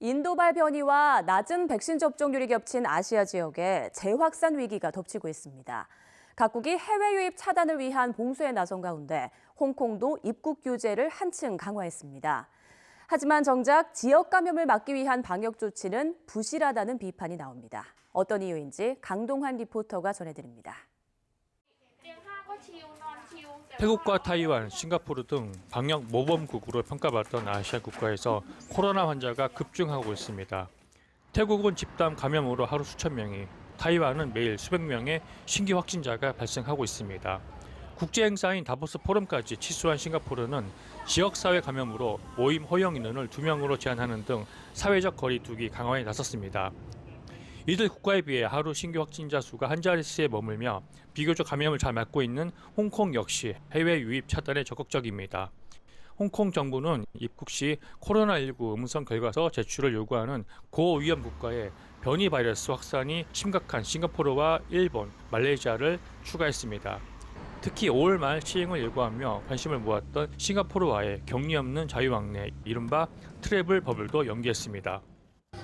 인도발 변이와 낮은 백신 접종률이 겹친 아시아 지역에 재확산 위기가 덮치고 있습니다. 각국이 해외 유입 차단을 위한 봉쇄에 나선 가운데 홍콩도 입국 규제를 한층 강화했습니다. 하지만 정작 지역 감염을 막기 위한 방역 조치는 부실하다는 비판이 나옵니다. 어떤 이유인지 강동환 리포터가 전해드립니다. 태국과 타이완, 싱가포르 등 방역 모범국으로 평가받던 아시아 국가에서 코로나 환자가 급증하고 있습니다. 태국은 집단 감염으로 하루 수천 명이, 타이완은 매일 수백 명의 신규 확진자가 발생하고 있습니다. 국제 행사인 다보스 포럼까지 취소한 싱가포르는 지역 사회 감염으로 모임 허용 인원을 두 명으로 제한하는 등 사회적 거리두기 강화에 나섰습니다. 이들 국가에 비해 하루 신규 확진자 수가 한 자릿수에 머물며 비교적 감염을 잘 막고 있는 홍콩 역시 해외 유입 차단에 적극적입니다. 홍콩 정부는 입국 시 코로나19 음성 결과서 제출을 요구하는 고위험 국가에 변이 바이러스 확산이 심각한 싱가포르와 일본, 말레이시아를 추가했습니다. 특히 5월 말 시행을 예고하며 관심을 모았던 싱가포르와의 격리 없는 자유왕래 이른바 트래블 버블도 연기했습니다.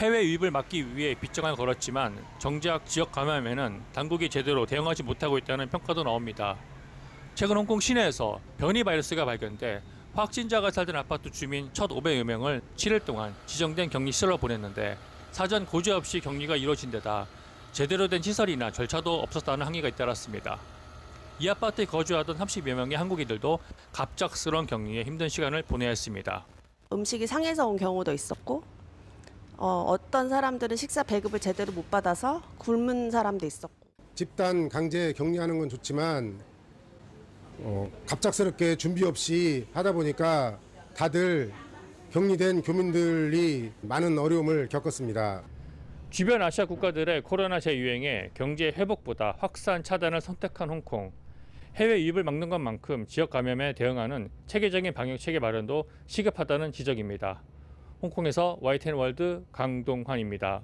해외 유입을 막기 위해 빗정을 걸었지만 정작 지역 감염에는 당국이 제대로 대응하지 못하고 있다는 평가도 나옵니다. 최근 홍콩 시내에서 변이 바이러스가 발견돼 확진자가 살던 아파트 주민 1,500여 명을 7일 동안 지정된 격리 시설로 보냈는데 사전 고지 없이 격리가 이루어진 데다 제대로 된 시설이나 절차도 없었다는 항의가 잇따랐습니다. 이 아파트에 거주하던 30여 명의 한국인들도 갑작스러운 격리에 힘든 시간을 보내야 했습니다. 음식이 상해서 온 경우도 있었고 어, 어떤 사람들은 식사 배급을 제대로 못 받아서 굶은 사람도 있었고 집단 강제 격리하는 건 좋지만 어, 갑작스럽게 준비 없이 하다 보니까 다들 격리된 교민들이 많은 어려움을 겪었습니다. 주변 아시아 국가들의 코로나 재유행에 경제 회복보다 확산 차단을 선택한 홍콩. 해외 유입을 막는 것만큼 지역 감염에 대응하는 체계적인 방역 체계 마련도 시급하다는 지적입니다. 홍콩에서 YTN 월드 강동환입니다.